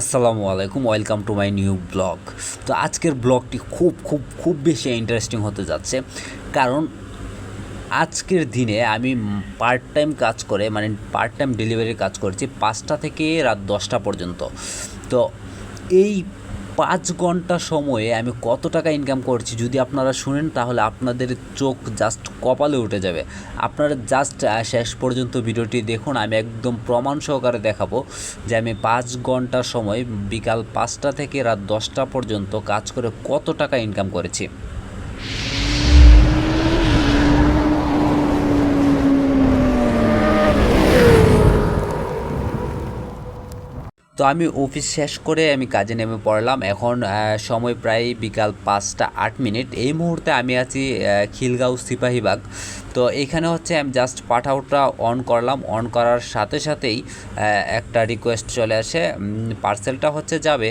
আসসালামু আলাইকুম, welcome to my new blog. তো আজকের ব্লগটি খুব খুব খুব বেশি ইন্টারেস্টিং হতে যাচ্ছে। কারণ আজকের দিনে আমি পার্ট টাইম কাজ করে মানে পার্ট টাইম ডেলিভারির কাজ করছি পাঁচটা থেকে রাত দশটা পর্যন্ত। তো এই পাঁচ ঘণ্টা সময়ে আমি কত টাকা ইনকাম করছি যদি আপনারা শুনেন, তাহলে আপনাদের চোখ জাস্ট কপালে উঠে যাবে। আপনারা জাস্ট শেষ পর্যন্ত ভিডিওটি দেখুন, আমি একদম প্রমাণ সহকারে দেখাবো যে আমি পাঁচ ঘণ্টা সময় বিকাল পাঁচটা থেকে রাত দশটা পর্যন্ত কাজ করে কত টাকা ইনকাম করেছি। তো আমি অফিস শেষ করে আমি কাজে নেমে পড়লাম। এখন সময় প্রায় বিকাল পাঁচটা আট মিনিট। এই মুহূর্তে আমি আছি খিলগাঁও সিপাহীবাগ তো এখানে হচ্ছে আমি জাস্ট পাঠাউটটা অন করলাম। অন করার সাথে সাথেই একটা রিকোয়েস্ট চলে আসে। পার্সেলটা হচ্ছে যাবে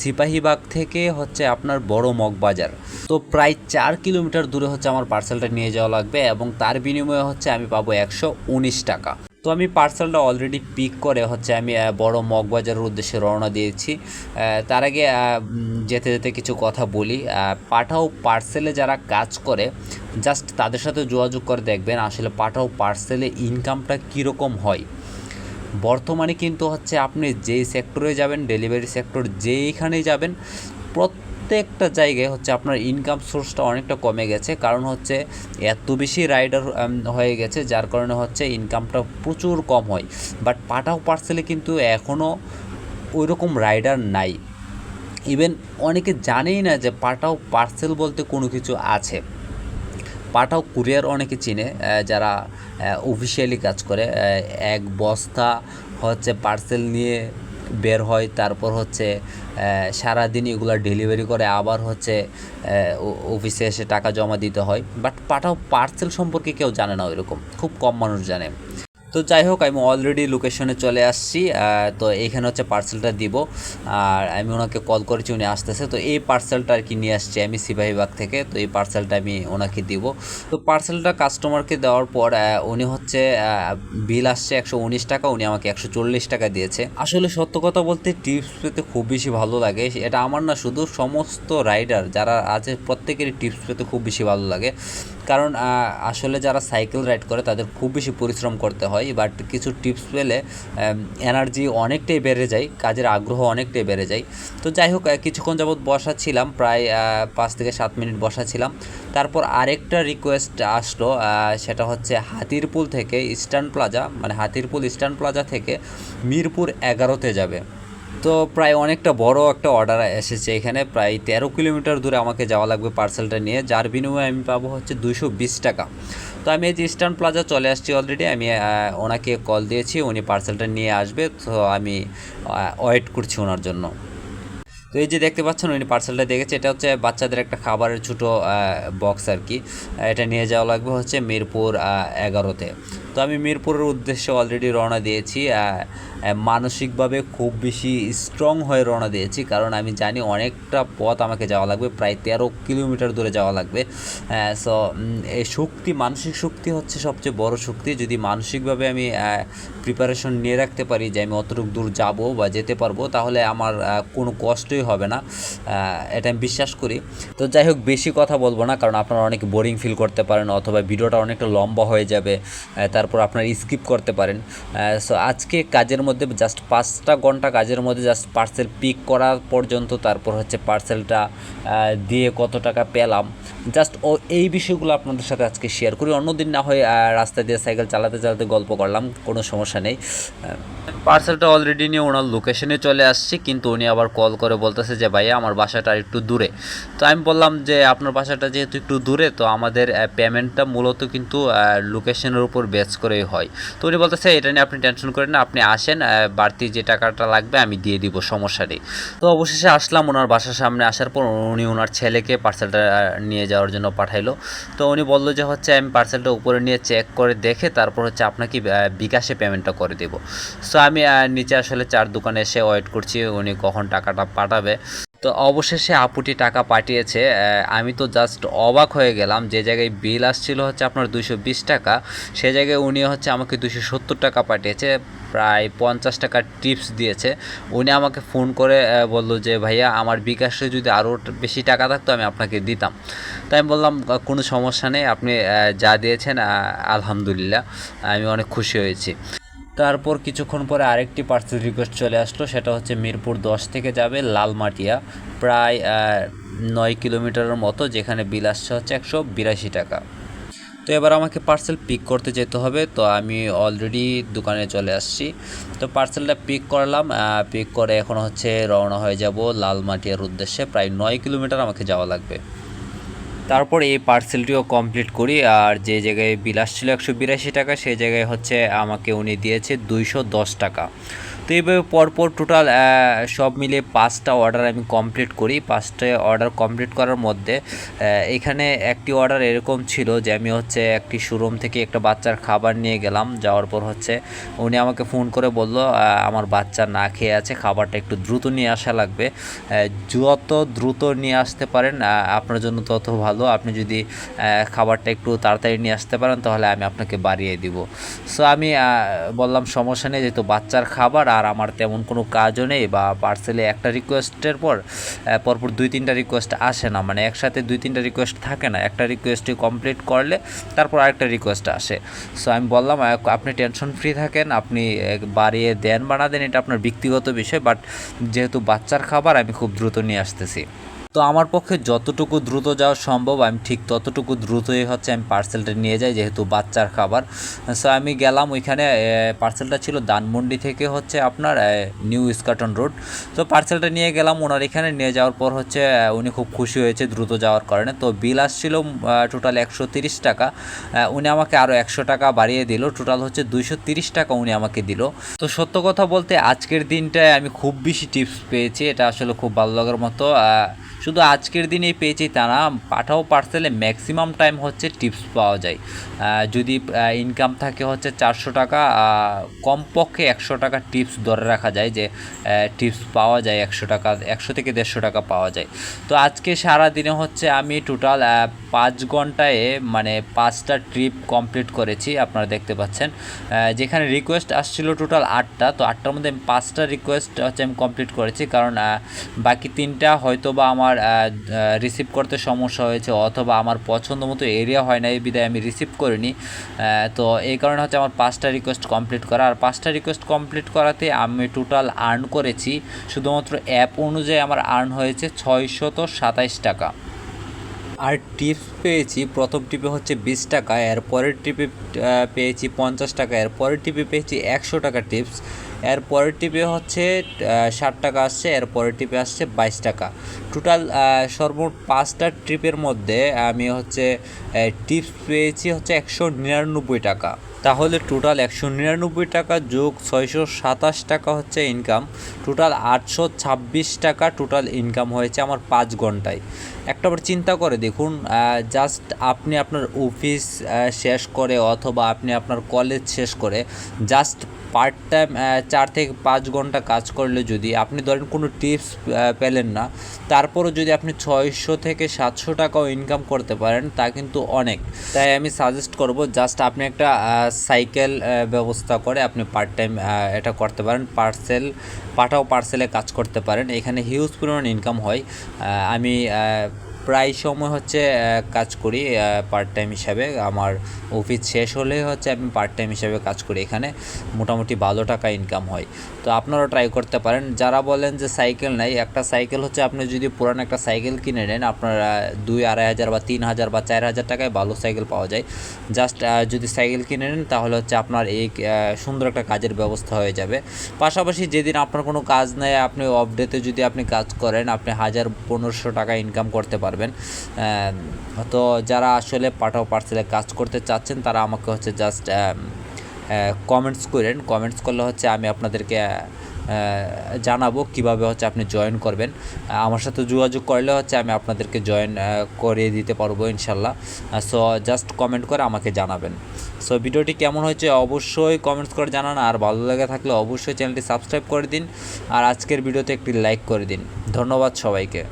সিপাহীবাগ থেকে হচ্ছে আপনার বড় মগবাজার তো প্রায় চার কিলোমিটার দূরে হচ্ছে আমার পার্সেলটা নিয়ে যাওয়া লাগবে এবং তার বিনিময়ে হচ্ছে আমি পাবো একশো উনিশ টাকা। তো আমি পার্সেলটা অলরেডি পিক করে হচ্ছে আমি বড় মগবাজারের উদ্দেশ্যে রওনা দিয়েছি। তার আগে যেতে যেতে কিছু কথা বলি। পাঠাও পার্সেলে যারা কাজ করে জাস্ট তাদের সাথে যোগাযোগ করে দেখবেন আসলে পাঠাও পার্সেলে ইনকামটা কীরকম হয়। বর্তমানে কিন্তু হচ্ছে আপনি যেই সেক্টরে যাবেন ডেলিভারি সেক্টর যেইখানেই যাবেন প্রত্যেকটা জায়গায় হচ্ছে আপনার ইনকাম সোর্সটা অনেকটা কমে গেছে। কারণ হচ্ছে এত বেশি রাইডার হয়ে গেছে, যার কারণে হচ্ছে ইনকামটা প্রচুর কম হয়। বাট পাঠাও পার্সেলে কিন্তু এখনও ওই রকম রাইডার নাই। ইভেন অনেকে জানেই না যে পাঠাও পার্সেল বলতে কোনো কিছু আছে। পাঠাও কুরিয়ার অনেকে চিনে যারা অফিসিয়ালি কাজ করে এক বস্তা হচ্ছে পার্সেল নিয়ে বের হয়, তারপর হচ্ছে সারা সারাদিন এগুলো ডেলিভারি করে, আবার হচ্ছে অফিসে এসে টাকা জমা দিতে হয়। বাট পাঠাও পার্সেল সম্পর্কে কেউ জানে না ওইরকম। খুব কম মানুষ জানে। তো যাই হোক আমি অলরেডি লোকেশনে চলে আসছি তো এইখানে হচ্ছে পার্সেলটা দিব। আর আমি ওনাকে কল করেছি, উনি আসতেছে। তো এই পার্সেলটা আর কি নিয়ে আসছি আমি সিপাহীবাগ থেকে। তো এই পার্সেলটা আমি ওনাকে দিব। তো পার্সেলটা কাস্টমারকে দেওয়ার পর উনি হচ্ছে বিল আসছে একশো উনিশ টাকা, উনি আমাকে একশো চল্লিশ টাকা দিয়েছে। আসলে সত্য কথা বলতে টিপস পেতে খুব বেশি ভালো লাগে। এটা আমার না, শুধু সমস্ত রাইডার যারা আছে, প্রত্যেকেরই টিপস পেতে খুব বেশি ভালো লাগে। কারণ আসলে যারা সাইকেল রাইড করে তাদের খুব বেশি পরিশ্রম করতে হয়, বাট কিছু টিপস পেলে এনার্জি অনেকটাই বেড়ে যায়, কাজের আগ্রহ অনেকটাই বেড়ে যায়। তো যাই হোক কিছুক্ষণ যাবৎ বসা ছিলাম, প্রায় পাঁচ থেকে সাত মিনিট বসা ছিলাম। তারপর আরেকটা রিকোয়েস্ট আসলো সেটা হচ্ছে হাতিরপুল থেকে ইস্টার্ন প্লাজা মানে হাতিরপুল ইস্টার্ন প্লাজা থেকে মিরপুর এগারোতে যাবে। তো প্রায় অনেকটা বড় একটা অর্ডার এসেছে। এখানে প্রায় তেরো কিলোমিটার দূরে আমাকে যাওয়া লাগবে পার্সেলটা নিয়ে। যার বিনিময়ে আমি পাবো হচ্ছে দুশো বিশ টাকা। তো আমি এই যে ইস্টার্ন প্লাজা চলে আসছি অলরেডি আমি ওনাকে কল দিয়েছি, উনি পার্সেলটা নিয়ে আসবে। তো আমি ওয়েট করছি ওনার জন্য। তো এই যে দেখতে পাচ্ছেন, উনি পার্সেলটা দেখেছে এটা হচ্ছে বাচ্চাদের একটা খাবারের ছোটো বক্স আর কি। এটা নিয়ে যাওয়া লাগবে হচ্ছে মিরপুর এগারোতে। তো আমি মিরপুরের উদ্দেশ্যে অলরেডি রওনা দিয়েছি মানসিকভাবে খুব বেশি স্ট্রং হয়ে রওনা দিয়েছি কারণ আমি জানি অনেকটা পথ আমাকে যাওয়া লাগবে প্রায় তেরো কিলোমিটার দূরে যাওয়া লাগবে। সো এই শক্তি মানসিক শক্তি হচ্ছে সবচেয়ে বড় শক্তি। যদি মানসিকভাবে আমি প্রিপারেশন নিয়ে রাখতে পারি যে আমি অতটুকু দূর যাব বা যেতে পারব তাহলে আমার কোনো কষ্টই হবে না এটা আমি বিশ্বাস করি। তো যাই হোক বেশি কথা বলব না কারণ আপনারা অনেক বোরিং ফিল করতে পারেন অথবা ভিডিওটা অনেকটা লম্বা হয়ে যাবে আহ, তারপর আপনার স্কিপ করতে পারেন। সো আজকে কাজের মধ্যে জাস্ট পাঁচটা ঘণ্টা কাজের মধ্যে জাস্ট পার্সেল পিক করা পর্যন্ত, তারপর হচ্ছে পার্সেলটা দিয়ে কত টাকা পেলাম। জাস্ট ও এই বিষয়গুলো আপনাদের সাথে আজকে শেয়ার করি। অন্যদিন না হয় রাস্তা দিয়ে সাইকেল চালাতে চালাতে গল্প করলাম, কোনো সমস্যা নেই। পার্সেলটা অলরেডি নিয়ে ওনার লোকেশনে চলে আসছি, কিন্তু উনি আবার কল করে বলতেছে যে, ভাইয়া, আমার বাসাটা একটু দূরে। তো আমি বললাম যে, আপনার বাসাটা যেহেতু একটু দূরে, তো আমাদের পেমেন্টটা মূলত কিন্তু লোকেশনের উপর বেস করেই হয়। তো উনি বলতেছে, এটা নিয়ে আপনি টেনশন করেন না, আপনি আসেন বাড়তি যে টাকাটা লাগবে আমি দিয়ে দিব, সমস্যা নেই। তো অবশেষে আসলাম, ওনার বাসার সামনে আসার পর উনি ওনার ছেলেকে পার্সেলটা নিয়ে যাওয়ার জন্য পাঠাইলো। তো উনি বলল যে, হচ্ছে, আমি পার্সেলটা উপরে নিয়ে চেক করে দেখে তারপর হচ্ছে আপনাকে বিকাশে পেমেন্টটা করে দেবো। সো আমি নিচে আসলে চার দোকানে এসে ওয়েট করছি, উনি কখন টাকাটা পাঠাবে। তো অবশেষে আপুটি টাকা পাঠিয়েছে আমি তো জাস্ট অবাক হয়ে গেলাম যে জায়গায় বিল আসছিল হচ্ছে আপনার দুশো বিশ টাকা, সে জায়গায় উনি হচ্ছে আমাকে দুশো সত্তর টাকা পাঠিয়েছে, প্রায় পঞ্চাশ টাকার টিপস দিয়েছে। উনি আমাকে ফোন করে বলল যে, ভাইয়া, আমার বিকাশে যদি আরও বেশি টাকা থাকতো আমি আপনাকে দিতাম। তাই আমি বললাম কোনো সমস্যা নেই, আপনি যা দিয়েছেন আলহামদুলিল্লাহ, আমি অনেক খুশি হয়েছি। তারপর কিছুক্ষণ পরে আরেকটি পার্সেল রিকোয়েস্ট চলে আসলো, সেটা হচ্ছে মিরপুর দশ থেকে যাবে লালমাটিয়া, প্রায় নয় কিলোমিটারের মতো, যেখানে বিল আসছে হচ্ছে একশো বিরাশি টাকা। তো এবার আমাকে পার্সেল পিক করতে যেতে হবে, তো আমি অলরেডি দোকানে চলে আসছি। তো পার্সেলটা পিক করলাম পিক করে এখন হচ্ছে রওনা হয়ে যাব লালমাটিয়ার উদ্দেশ্যে, প্রায় নয় কিলোমিটার আমাকে যাওয়া লাগবে। তারপর এই পার্সেলটিও কমপ্লিট করি, আর যে জায়গায় বিলাস ছিল একশো বিরাশি টাকা সেই জায়গায় হচ্ছে আমাকে উনি দিয়েছে দুইশো দশ টাকা। তো এইভাবে পরপর টোটাল সব মিলিয়ে পাঁচটা অর্ডার আমি কমপ্লিট করি। পাঁচটা অর্ডার কমপ্লিট করার মধ্যে এখানে একটি অর্ডার এরকম ছিল যে আমি হচ্ছে একটি শোরুম থেকে একটা বাচ্চার খাবার নিয়ে গেলাম। যাওয়ার পর হচ্ছে উনি আমাকে ফোন করে বলল আমার বাচ্চা না খেয়ে আছে, খাবারটা একটু দ্রুত নিয়ে আসা লাগবে। যত দ্রুত নিয়ে আসতে পারেন আপনার জন্য তত ভালো। আপনি যদি খাবারটা একটু তাড়াতাড়ি নিয়ে আসতে পারেন, তাহলে আমি আপনাকে বাড়িয়ে দিব। সো আমি বললাম, সমস্যা নেই, যেহেতু বাচ্চার খাবার আর আমার তেমন কোনো কাজও নেই বা পার্সেলে একটা রিকোয়েস্টের পর পরপর দুই তিনটা রিকোয়েস্ট আসে না। মানে একসাথে দুই তিনটা রিকোয়েস্ট থাকে না। একটা রিকোয়েস্টই কমপ্লিট করলে তারপর আরেকটা রিকোয়েস্ট আসে। সো আমি বললাম আপনি টেনশন ফ্রি থাকেন, আপনি বাড়িয়ে দেন বা না দেন, এটা আপনার ব্যক্তিগত বিষয় বাট যেহেতু বাচ্চার খাবার, আমি খুব দ্রুত নিয়ে আসতেছি। তো আমার পক্ষে যতটুকু দ্রুত যাওয়া সম্ভব, আমি ঠিক ততটুকু দ্রুতই হচ্ছে আমি পার্সেলটা নিয়ে যাই, যেহেতু বাচ্চার খাবার। সো আমি গেলাম ওইখানে পার্সেলটা ছিল দানমন্ডি থেকে হচ্ছে আপনার নিউ ইস্কাটন রোড তো পার্সেলটা নিয়ে গেলাম, ওনার এখানে নিয়ে যাওয়ার পর হচ্ছে উনি খুব খুশি হয়েছে দ্রুত যাওয়ার কারণে। তো বিল আসছিল টোটাল একশো টাকা। উনি আমাকে আরও একশো টাকা বাড়িয়ে দিল টোটাল হচ্ছে দুইশো টাকা উনি আমাকে দিল। তো সত্য কথা বলতে, আজকের দিনটায় আমি খুব বেশি টিপস পেয়েছি, এটা আসলে খুব ভালো লাগার মতো। শুধু আজকের দিনেই পেয়েছি তা না, পাঠাও পার্সেলে ম্যাক্সিমাম টাইম হচ্ছে টিপস পাওয়া যায়। যদি ইনকাম থাকে হচ্ছে চারশো টাকা কমপক্ষে একশো টাকা টিপস ধরে রাখা যায় যে টিপস পাওয়া যায় একশো টাকা, একশো থেকে দেড়শো টাকা পাওয়া যায়। তো আজকে সারা দিনে হচ্ছে আমি টোটাল পাঁচ ঘন্টায় মানে পাঁচটা ট্রিপ কমপ্লিট করেছি, আপনারা দেখতে পাচ্ছেন। যেখানে রিকোয়েস্ট আসছিল টোটাল আটটা, তো আটটার মধ্যে আমি পাঁচটা রিকোয়েস্ট হচ্ছে আমি কমপ্লিট করেছি। কারণ বাকি তিনটা হয়তো বা আমার রিসিভ করতে সমস্যা হয়েছে অথবা আমার পছন্দ মতো এরিয়া হয় না, এই বিদায় আমি রিসিভ করিনি। তো এই কারণে হচ্ছে আমার পাঁচটা রিকোয়েস্ট কমপ্লিট করা। আর পাঁচটা রিকোয়েস্ট কমপ্লিট করাতে আমি টোটাল আর্ন করেছি শুধুমাত্র অ্যাপ অনুযায়ী আমার আর্ন হয়েছে ছয়শত সাতাইশ টাকা। আর টিপস পেয়েছি, প্রথম টিপে হচ্ছে বিশ টাকা এর পরের টিপে পেয়েছি পঞ্চাশ টাকা এর পরের টিপে পেয়েছি একশো টাকা টিপস এর পরের টিপে হচ্ছে ষাট টাকা আসছে, এর পরের টিপে আসছে বাইশ টাকা। টোটাল সর্বমোট পাঁচটা ট্রিপের মধ্যে আমি হচ্ছে টিপস পেয়েছি হচ্ছে একশো নিরানব্বই টাকা। তাহলে টোটাল একশো নিরানব্বই টাকা যোগ ছয়শো সাতাশ টাকা হচ্ছে ইনকাম টোটাল আটশো ছাব্বিশ টাকা টোটাল ইনকাম হয়েছে আমার পাঁচ ঘন্টায়। একটা একটাবার চিন্তা করে দেখুন জাস্ট আপনি আপনার অফিস শেষ করে অথবা আপনি আপনার কলেজ শেষ করে জাস্ট পার্ট টাইম চার থেকে পাঁচ ঘণ্টা কাজ করলে যদি আপনি ধরেন কোনো টিপস পেলেন না, তারপরও যদি আপনি ছয়শো থেকে সাতশো টাকাও ইনকাম করতে পারেন, তা কিন্তু অনেক। তাই আমি সাজেস্ট করব জাস্ট আপনি একটা সাইকেল ব্যবস্থা করে আপনি পার্ট টাইম এটা করতে পারেন। পার্সেল পাঠাও পার্সেলে কাজ করতে পারেন। এখানে হিউজ পরিমাণ ইনকাম হয়। আমি প্রায় সময় হচ্ছে কাজ করি পার্ট টাইম হিসাবে। আমার অফিস শেষ হলে হচ্ছে আমি পার্ট টাইম হিসাবে কাজ করি। এখানে মোটামুটি ভালো টাকা ইনকাম হয়। তো আপনারাও ট্রাই করতে পারেন। যারা বলেন যে সাইকেল নাই, একটা সাইকেল হচ্ছে আপনি যদি পুরান একটা সাইকেল কিনে নেন, আপনার দুই আড়াই হাজার বা তিন হাজার বা চার হাজার টাকায় ভালো সাইকেল পাওয়া যায়। জাস্ট যদি সাইকেল কিনে নেন, তাহলে হচ্ছে আপনার এই সুন্দর একটা কাজের ব্যবস্থা হয়ে যাবে। পাশাপাশি যেদিন আপনার কোনো কাজ নেই, আপনি অফ ডেতে যদি আপনি কাজ করেন, আপনি হাজার পনেরোশো টাকা ইনকাম করতে পারবেন। আহ, তো যারা আসলে পাঠাও পার্সেলে কাজ করতে চাচ্ছেন তারা আমাকে হচ্ছে জাস্ট কমেন্টস করেন। কমেন্টস করলে হচ্ছে আমি আপনাদেরকে জানাব কীভাবে হচ্ছে আপনি জয়েন করবেন। আমার সাথে যোগাযোগ করলে হচ্ছে আমি আপনাদেরকে জয়েন করিয়ে দিতে পারব ইনশাল্লাহ। সো জাস্ট কমেন্ট করে আমাকে জানাবেন। সো ভিডিওটি কেমন হয়েছে অবশ্যই কমেন্টস করে জানান। আর ভালো লেগে থাকলে অবশ্যই চ্যানেলটি সাবস্ক্রাইব করে দিন। আর আজকের ভিডিওতে একটি লাইক করে দিন। ধন্যবাদ সবাইকে।